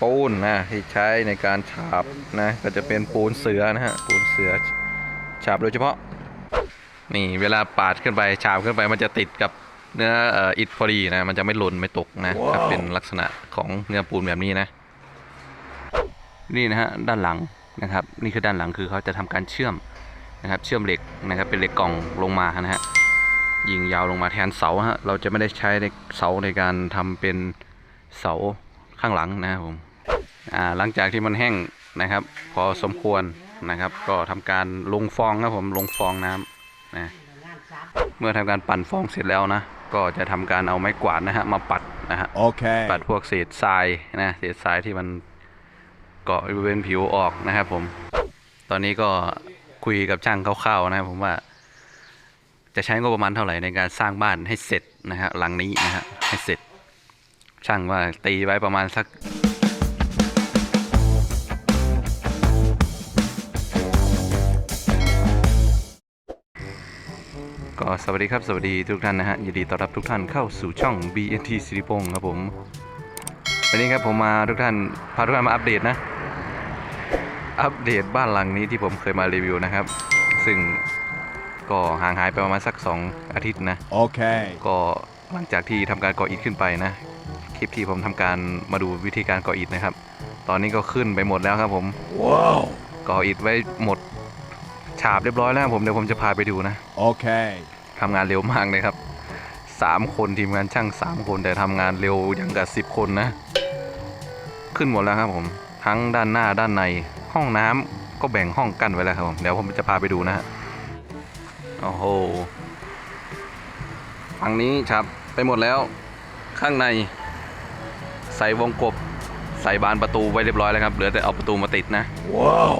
ปูนนะที่ใช้ในการฉาบนะก็จะเป็นปูนเสือนะฮะปูนเสือฉาบโดยเฉพาะ นี่เวลาปาดขึ้นไปฉาบขึ้นไปมันจะติดกับเนื้อเอ่ออิฐพอดีนะมันจะไม่หล่นไม่ตกนะถ้าเป็นลักษณะของเนื้อปูนแบบนี้นะ นี่นะฮะด้านหลังนะครับ นี่คือด้านหลังคือเขาจะทำการเชื่อมนะครับ เชื่อมเหล็กนะครับเป็นเหล็กกล่องลงมานะฮะยิงยาวลงมาแทนเสาฮะเราจะไม่ได้ใช้ในเสาในการทำเป็นเสา ข้างหลังนะครับผมอ่าหลังจากที่มันแห้งนะครับ พอสมควรนะครับ ก็ทำการลงฟองครับผมลงฟองน้ำนะเมื่อทำการปั่นฟองเสร็จแล้วนะ ก็จะทำการเอาไม้กวาดนะฮะมาปัดนะฮะ Okay. ปัดพวกเศษทรายนะเศษทรายที่มันเกาะบริเวณผิวออกนะครับผม ตอนนี้ก็คุยกับช่างคร่าวๆนะครับผมว่า จะใช้งบประมาณเท่าไหร่ในการสร้างบ้านให้เสร็จนะฮะหลังนี้นะฮะให้เสร็จ ช่างว่าตีไว้ประมาณสักก็สวัสดีครับสวัสดีทุกท่านนะฮะยินดีต้อนรับทุกท่านเข้าสู่ช่อง BNT สิริพงศ์ครับผมวันนี้ครับผมมาทุกท่านพาทุกท่านมาอัปเดตนะ อัปเดตบ้านหลังนี้ที่ผมเคยมารีวิวนะครับ ซึ่งก็ห่างหายไปประมาณสัก 2 อาทิตย์นะ Okay. ก็หลังจากที่ทำการก่ออิฐขึ้นไปนะ คลิปที่ผมทำการมาดูวิธีการก่ออิฐนะครับ ตอนนี้ก็ขึ้นไปหมดแล้วครับผม Wow. ก่ออิฐไว้หมดฉาบเรียบร้อยแล้วครับผมเดี๋ยวผมจะพาไปดูนะ Okay. ทำงานเร็วมากเลยครับสามคนทีมงานช่างสามคนแต่ทำงานเร็วอย่างกับสิบคนนะ ขึ้นหมดแล้วครับผมทั้งด้านหน้าด้านในห้องน้ำก็แบ่งห้องกั้นไว้แล้วครับผมเดี๋ยวผมจะพาไปดูนะฮะโอ้โหฝั่งนี้ครับไปหมดแล้วข้างใน ใส่วงกบใส่บานประตูไว้เรียบร้อยแล้วครับ เหลือแต่เอาประตูมาติดนะ Wow.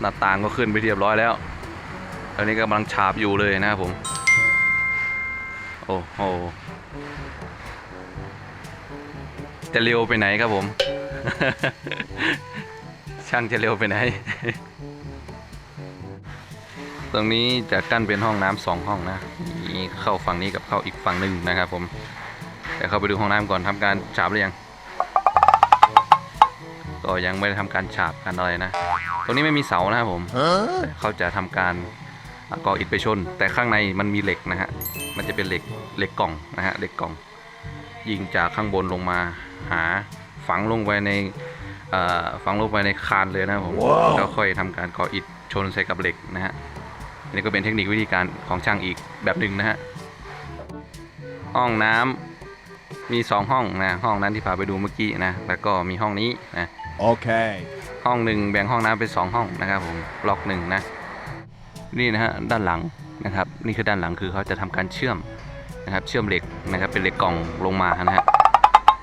หน้าต่างก็ขึ้นไปเรียบร้อยแล้วตอนนี้กำลังฉาบอยู่เลยนะครับผม โอ้โห จะเร็วไปไหนครับผม ช่างจะเร็วไปไหน ตรงนี้จะกั้นเป็นห้องน้ำสองห้องนะมีเข้าฝั่งนี้กับเข้าอีกฝั่งหนึ่งนะครับผม แต่เข้าไปดูห้องน้ำก่อนทำการฉาบหรือยัง ก็ยังไม่ได้ทำการฉาบกันอะไรนะ ตรงนี้ไม่มีเสานะครับผม Huh? แต่เขาจะทำการก่ออิฐไปชน แต่ข้างในมันมีเหล็กนะฮะ มันจะเป็นเหล็กเหล็กกล่องนะฮะเหล็กกล่อง ยิงจากข้างบนลงมาหาฝังลงไปในเอ่อฝังลงไปในคานเลยนะครับผมว้าวแล้วค่อยทำการก่ออิฐชนใส่กับเหล็กนะฮะอันนี้ก็เป็นเทคนิควิธีการของช่างอีกแบบหนึ่งนะฮะห้องน้ำมีสองห้องนะห้องนั้นที่พาไปดูเมื่อกี้นะแล้วก็มีห้องนี้นะ Okay. ห้องหนึ่งแบ่งห้องน้ำเป็นสองห้องนะครับผมล็อกหนึ่งนะนี่นะฮะด้านหลังนะครับ นี่คือด้านหลังคือเขาจะทำการเชื่อมนะครับ เชื่อมเหล็กนะครับ เป็นเหล็กกล่องลงมานะฮะ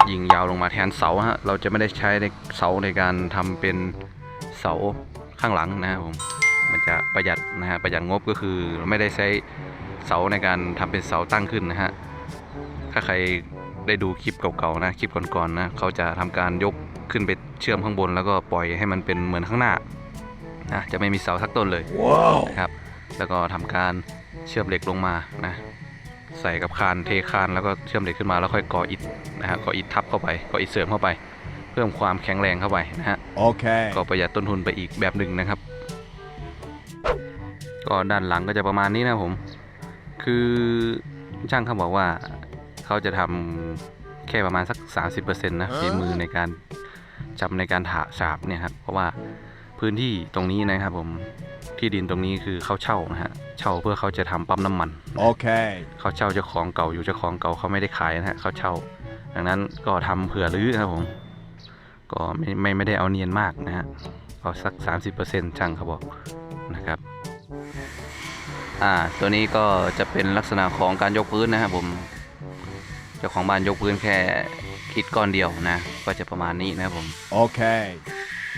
ยิงยาวลงมาแทนเสาฮะเราจะไม่ได้ใช้ในเสาในการทำเป็นเสาข้างหลังนะครับผมมันจะประหยัดนะฮะประหยัดงบก็คือไม่ได้ใช้เสาในการทำเป็นเสาตั้งขึ้นนะฮะถ้าใครได้ดูคลิปเก่าๆนะคลิปก่อนๆนะเขาจะทำการยก ขึ้นไปเชื่อมข้างบนแล้วก็ปล่อยให้มันเป็นเหมือนข้างหน้านะจะไม่มีเสาสักต้นเลย Wow. นะครับแล้วก็ทำการเชื่อมเหล็กลงมานะใส่กับคานเทคานแล้วก็เชื่อมเหล็กขึ้นมาแล้วค่อยก่ออิฐนะฮะก่ออิฐทับเข้าไปก่ออิฐเสริมเข้าไป เพิ่มความแข็งแรงเข้าไปนะฮะ Okay. ก็ประหยัดต้นทุนไปอีกแบบหนึ่งนะครับ ก็ด้านหลังก็จะประมาณนี้นะผม คือช่างเขาบอกว่าเขาจะทำแค่ประมาณสัก 30%นะฝีมือในการ จำในการถาฉาบเนี่ยครับเพราะว่าพื้นที่ตรงนี้นะครับผมที่ดินตรงนี้คือเขาเช่านะฮะเช่าเพื่อเขาจะทำปั๊มน้ำมัน Okay. เขาเช่าเจ้าของเก่าอยู่เจ้าของเก่าเขาไม่ได้ขายนะฮะเขาเช่า ดังนั้นก็ทำเผื่อรื้อครับผมก็ไม่ไม่ไม่ได้เอาเนียนมากนะฮะเอาสัก 30%ช่างเขาบอกนะครับอ่าตัวนี้ก็จะเป็นลักษณะของการยกพื้นนะครับผมเจ้าของบ้านยกพื้นแค่ คิดก้อนเดียวนะ ก็จะประมาณนี้นะครับผม Okay.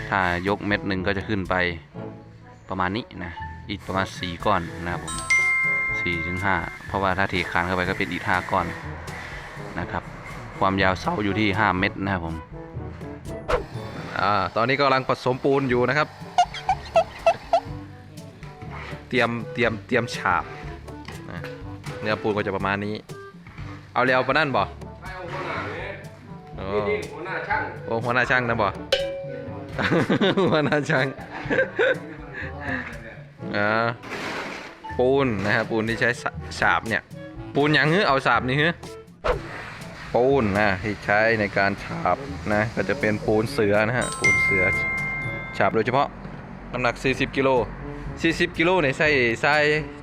ถ้ายกเม็ดหนึ่งก็จะขึ้นไปประมาณนี้นะอีกประมาณสี่ก้อนนะครับผมสี่ถึงห้าเพราะว่าถ้าเทคานเข้าไปก็เป็นอีกห้าก้อนนะครับความยาวเสาอยู่ที่ห้าเมตรนะครับผมอ่าตอนนี้กำลังผสมปูนอยู่นะครับ เตรียมเตรียมเตรียมฉาบนะเนื้อปูนก็จะประมาณนี้ เอาเร็วปะนั่นบ่ไม่เอาหัวห น้าเนี่ยโอ้นี่หัวหน้าช่างโอ้หัวหน้าช่างนะบ่ หัวหน้าช่างอ่าปูนนะครับปูนที่ใช้สาบเนี่ย ปูนอย่างฮือเอาฉาบนี่ฮือปูนนะที่ใช้ในการฉาบนะก็จะเป็นปูนเสือนะฮะปูนเสือฉาบโดยเฉพาะน้ำหนัก 40 กิโล 40 กิโลในใส่ใส่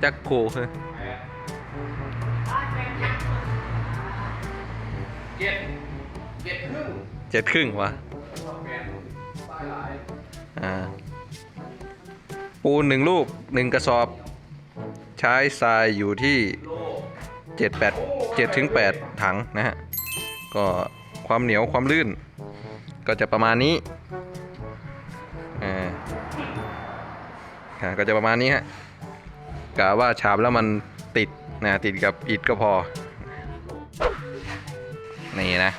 จักโคคือเจ็ดเจ็ครึ่ง เจ็ดครึ่งวะอ่าปูนหนึ่งลูกหนึ่งกระสอบ ใช้ทรายอยู่ที่เจ็ดแปดเจ็ดถึงแปดถังนะฮะ ก็ความเหนียวความลื่น ก็จะประมาณนี้อ่าอ่าก็จะประมาณนี้ฮะกะว่าฉาบแล้วมันติดนะติดกับอิฐก็พอ นี่นะ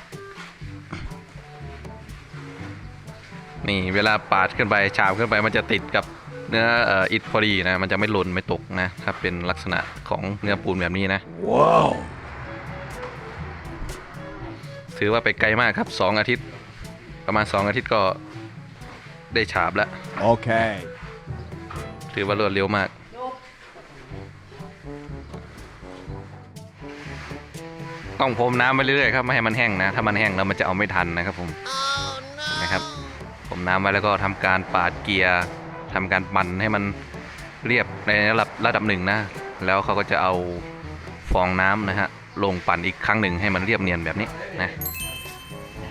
นี่เวลาปาดขึ้นไปฉาบขึ้นไปมันจะติดกับเนื้อเอ่ออิฐพอดีนะ มันจะไม่หล่นไม่ตกนะ ถ้าเป็นลักษณะของเนื้อปูนแบบนี้นะ ว้าว ถือว่าไปไกลมากครับสองอาทิตย์ ประมาณสองอาทิตย์ก็ได้ฉาบแล้ว โอเค ถือว่ารวดเร็วมาก ต้องพรมน้ำไปเรื่อยๆครับ ไม่ให้มันแห้งนะ ถ้ามันแห้งแล้วมันจะเอาไม่ทันนะครับผมเน้ำไว้แล้วก็ทำการปาดเกียร์ทำการปั่นให้มันเรียบในระดับระดับหนึ่งนะ แล้วเขาก็จะเอาฟองน้ำนะฮะลงปั่นอีกครั้งหนึ่งให้มันเรียบเนียนแบบนี้นะ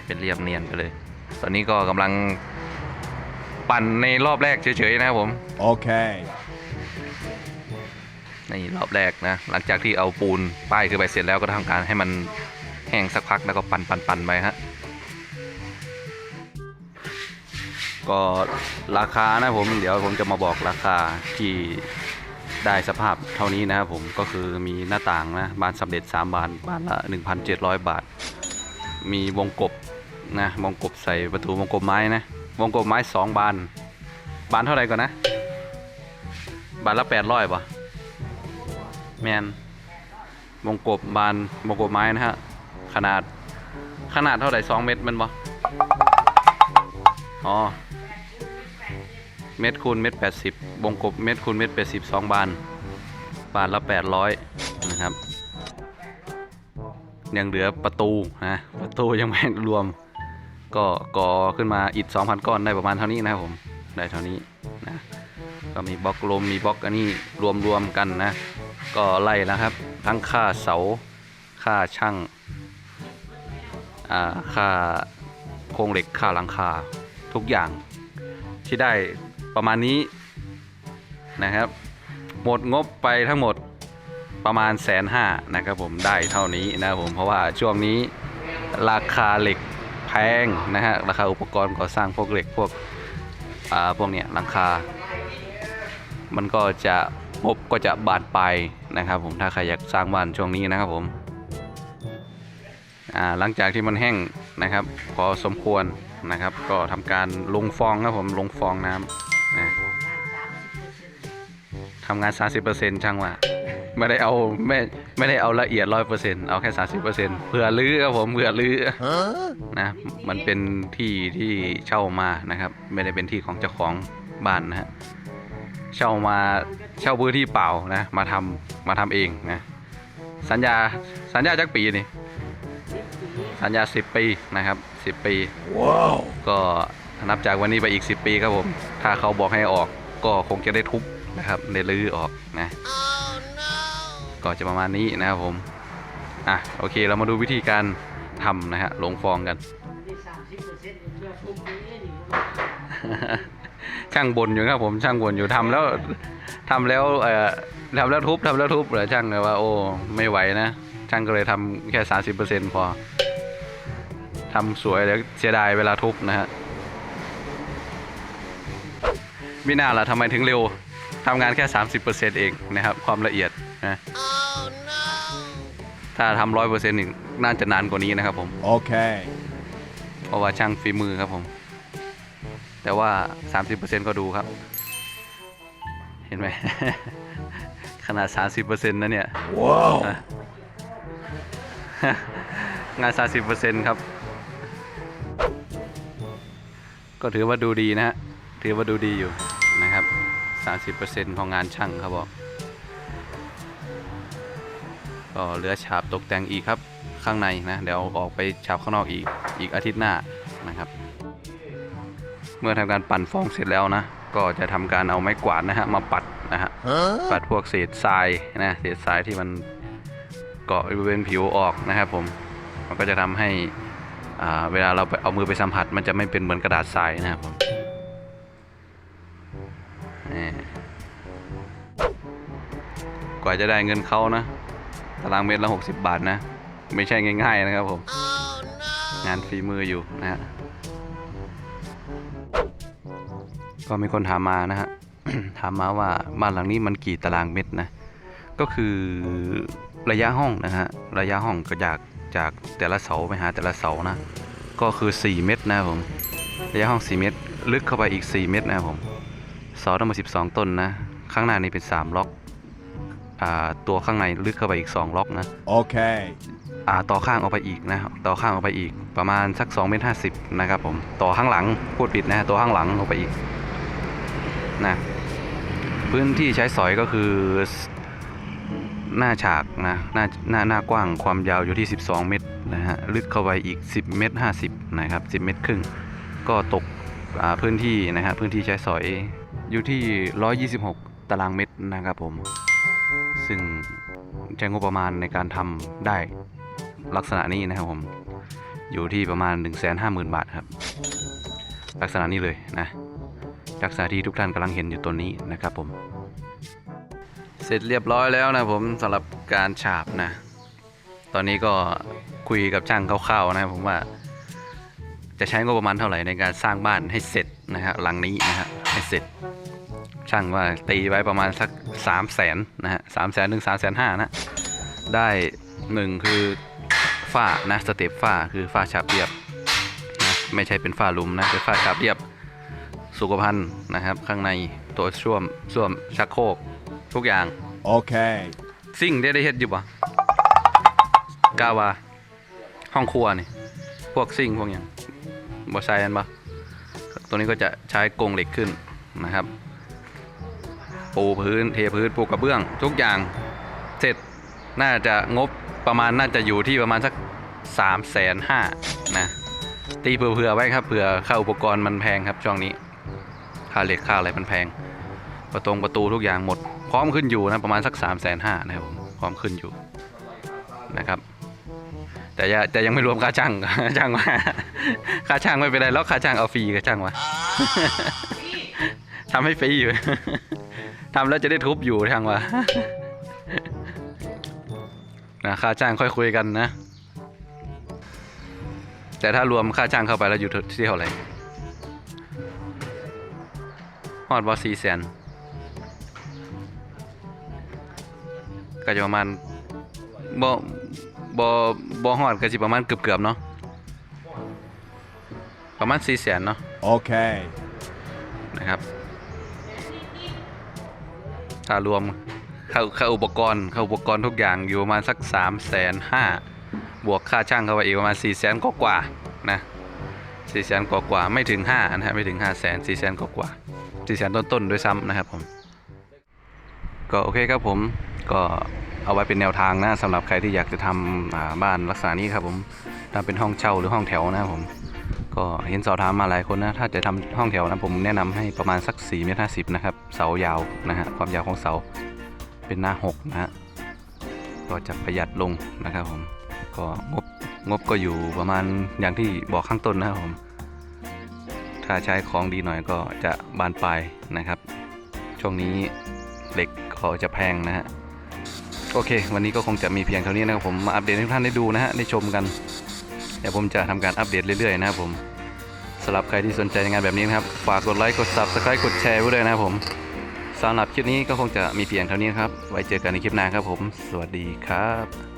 เป็นเรียบเนียนไปเลย ตอนนี้ก็กำลังปั่นในรอบแรกเฉยๆนะครับผมโอเคในรอบแรกนะ หลังจากที่เอาปูนป้ายขึ้นไปเสร็จแล้วก็ทำการให้มันแห้งสักพักแล้วก็ปั่นปั่นปั่นไปฮะ ก็ราคานะผมเดี๋ยวผมจะมาบอกราคาที่ได้สภาพเท่านี้นะครับผมก็คือมีหน้าต่างนะบานสำเร็จ 3 บานบานละ 1,700 บาท มีวงกบนะวงกบใส่ประตูวงกบไม้นะวงกบไม้ 2 บาน บานเท่าไหร่ก่อนนะ บานละ 800ป่ะแมนวงกบบานวงกบไม้นะฮะขนาดขนาดเท่าไหร่สองเมตรมันบ่อ๋อ เมตรคูณเมตรแปดสิบวงกบเมตรคูณเมตรแปดสิบสองบาน บานละแปดร้อยนะครับ ยังเหลือประตูนะประตูยังไม่รวม ก็ก่อขึ้นมาอิฐสองพันก้อนได้ประมาณเท่านี้นะครับผมได้เท่านี้นะก็มีบล็อกลมมีบล็อกอันนี้รวมๆกันนะ ก็ไล่นะครับ ทั้งค่าเสาค่าช่างอ่าค่าโครงเหล็กค่าหลังคาทุกอย่างที่ได้ ประมาณนี้นะครับ หมดงบไปทั้งหมดประมาณแสนห้านะครับผมได้เท่านี้นะครับผมเพราะว่าช่วงนี้ราคาเหล็กแพงนะฮะราคาอุปกรณ์ก่อสร้างพวกเหล็กพวกอ่าพวกเนี้ยหลังคา มันก็จะงบก็จะบานปนะครับผมถ้าใครอยากสร้างบ้านช่วงนี้นะครับผมอ่าหลังจากที่มันแห้งนะครับพอสมควรนะครับ ก็ทำการลงฟองครับผมลงฟองน้ำนะ ทำงาน 30%ช่างว่าไม่ได้เอาไม่ไม่ได้เอาละเอียด100%เอาแค่30%เผื่อลื้อครับผมเผื่อลื้อ Huh? นะมันเป็นที่ที่เช่ามานะครับ ไม่ได้เป็นที่ของเจ้าของบ้านนะฮะเช่ามาเช่าพื้นที่เปล่านะมาทำมาทำเองนะสัญญาสัญญาจักปีนี่สัญญา10ปีนะครับ10ปีว้าวก็นับจากวันนี้ไปอีก10ปีครับผมถ้าเขาบอกให้ออกก็คงจะได้ทุบ นะครับได้ลื้อออกนะก็จะประมาณนี้นะครับผมอะโอเคเรามาดูวิธีการทำนะฮะลงฟองกัน ช่างบนอยู่ครับผมช่างบนอยู่ทำแล้วทำแล้วเอ่อทำแล้วทุบทำแล้วทุบเหรอช่างเลยว่าโอ้ไม่ไหวนะ ช่างก็เลยทำแค่สาสิบเปอร์เซ็นพอทำสวยแล้วเสียดายเวลาทุบนะฮะไม่น่าล่ะทำไมถึงเร็ว ทำงานแค่สามสิบเปอร์เซ็นเองนะครับ ความละเอียดนะถ้าทำร้อยเปอร์เซ็นต์อีกน่าจะนานกว่านี้นะครับผมโอเคเพราะว่าช่างฝีมือครับผม แต่ว่า 30%ก็ดูครับ เห็นไหม ขนาด 30%นะเนี่ยว้าวงาน 30%ครับ ก็ถือว่าดูดีนะฮะ ถือว่าดูดีอยู่นะครับ 30%ของงานช่างเขาบอกก็เหลือฉาบตกแต่งอีกครับข้างในนะ เดี๋ยวออกไปฉาบข้างนอกอีกอีกอาทิตย์หน้านะครับ เมื่อทำการปั่นฟองเสร็จแล้วนะ ก็จะทำการเอาไม้กวาดนะฮะมาปัดนะฮะปัดพวกเศษทรายนะเศษทรายที่มันเกาะบริเวณผิวออกนะครับผมมันก็จะทำให้เวลาเราเอามือไปสัมผัส มันจะไม่เป็นเหมือนกระดาษทรายนะครับผม กว่าจะได้เงินเขานะ ตารางเมตรละ 60 บาทนะ ไม่ใช่ง่าย ๆ นะครับผม งานฝีมืออยู่นะฮะ ก็มีคนถามมานะฮะ ถามมาว่าบ้านหลังนี้มันกี่ตารางเมตรนะ ก็คือระยะห้องนะฮะ ระยะห้องก็จากจากแต่ละเสาไปหาแต่ละเสานะ ก็คือ 4 เมตรนะครับผม ระยะห้อง 4 เมตร ลึกเข้าไปอีก 4 เมตรนะครับผม เสาทั้งหมด12 ต้นนะ ข้างหน้านี่เป็น 3 ล็อกอ่าตัวข้างในลึกเข้าไปอีก 2 ล็อกนะ Okay. อ่าต่อข้างออกไปอีกนะครับต่อข้างออกไปอีกประมาณสัก2เมตรห้าสิบนะครับผม ต่อข้างหลังพูดผิดนะตัวข้างหลังออกไปอีกนะพื้นที่ใช้สอยก็คือหน้าฉากนะหน้าหน้าหน้ากว้างความยาวอยู่ที่ 12 เมตรนะฮะลึกเข้าไปอีก 10 เมตร50นะครับ10 เมตรครึ่ง ก็ตกอ่าพื้นที่นะฮะพื้นที่ใช้สอย อยู่ที่ 126 ตารางเมตรนะครับผม ซึ่งใช้งบประมาณในการทำได้ลักษณะนี้นะครับผม อยู่ที่ประมาณ 1 5 0 0 0 0 บาทครับ ลักษณะนี้เลยนะ ลักษณะที่ทุกท่านกำลังเห็นอยู่ตัวนี้นะครับผม เสร็จเรียบร้อยแล้วนะผมสำหรับการฉาบนะ ตอนนี้ก็คุยกับช่างคร่าวๆนะผมว่าจะใช้งบประมาณเท่าไหร่ในการสร้างบ้านให้เสร็จนะฮะหลังนี้นะฮะ ให้เสร็จ ช่างว่าตีไว้ประมาณสัก3 0 0แสนนะฮะสามแสนถึงสามแสนห้านะ ได้หนึ่งคือฝ้านะสเต็ปฝ้าคือฝ้าฉาบเรียบนะไม่ใช่เป็นฝ้าหลุมนะเป็นฝ้าฉาบเรียบสุขภัณฑ์นะครับ ข้างในตัวช่วมส้วมชักโครกทุกอย่าง Okay. ซิ่งได้ได้เฮ็ดอยู่ปะกาวาห้องครัวนี่ พวกซิ่งพวกอย่างบอใช้กันปะ ตัวนี้ก็จะใช้กรงเหล็กขึ้นนะครับ ปูพื้นเทพื้นปูกระเบื้อง ทุกอย่างเสร็จน่าจะงบประมาณน่าจะอยู่ที่ประมาณสักสามแสนห้านะตีเผื่อๆไว้ครับเผื่อค่าอุปกรณ์มันแพงครับช่วงนี้ค่าเหล็กค่าอะไรมันแพง ประตงประตูทุกอย่างหมด พร้อมขึ้นอยู่นะประมาณสัก3ามแสนห้านะครับผมพร้อมขึ้นอยู่นะครับ แต่ยแต่ยังไม่รวมค่าช่างช่างว่าค่าช่างไม่เป็นไรแล้วค่าช่างเอาฟรีกับช่างวะทำให้ฟรีอยู่ทำแล้วจะได้ทุบอยู่ช่างวะนะค่าจ้างค่อยคุยกันนะ แต่ถ้ารวมค่าจ้างเข้าไปแล้วอยู่ที่เท่าไหร่ฮอดบอสี่แสนก็จะประมาณบ บอบอฮอดก็จะประมาณเกือบเกือบๆเนาะประมาณสี่แสนเนาะ Okay. นะครับถ้ารวมค่าค่าอุปกรณ์ค่าอุปกรณ์ทุกอย่างอยู่ประมาณสัก3ามแสนห้าบวกค่าช่างเข้าไปอีกประมาณ4ี่แสนกว่าๆนะสี่แสนกว่าๆไม่ถึง5นะฮะไม่ถึง5้าแสนสี่แสนกว่าๆสี่แสนต้นๆด้วยซ้ำนะครับผม ก็โอเคครับผมก็ เอาไว้เป็นแนวทางนะสำหรับใครที่อยากจะทำอ่าบ้านลักษณะนี้ครับผมทำเป็นห้องเช่าหรือห้องแถวนะครับผมก็เห็นสอบถามมาหลายคนนะ ถ้าจะทำห้องแถวนะผมแนะนำให้ประมาณสัก4เมตรห้นะครับ เสายาวนะฮะ ความยาวของเสาเป็นหน้า6นะฮะ ก็จะประหยัดลงนะครับผม ก็งบงบก็อยู่ประมาณอย่างที่บอกข้างต้นนะครับผม ถ้าใช้ของดีหน่อยก็จะบานปลายนะครับ ช่วงนี้เหล็กก็จะแพงนะฮะ โอเค วันนี้ก็คงจะมีเพียงเท่านี้นะครับผมมาอัปเดตให้ทุกท่านได้ดูนะฮะได้ชมกันเดี๋ยวผมจะทำการอัปเดตเรื่อยๆนะครับผมสำหรับใครที่สนใจในงานแบบนี้นะครับฝากกดไลค์กด Subscribe กดแชร์ไว้ด้วยนะครับผมสำหรับคลิปนี้ก็คงจะมีเพียงเท่านี้ครับไว้เจอกันในคลิปหน้าครับผม สวัสดีครับ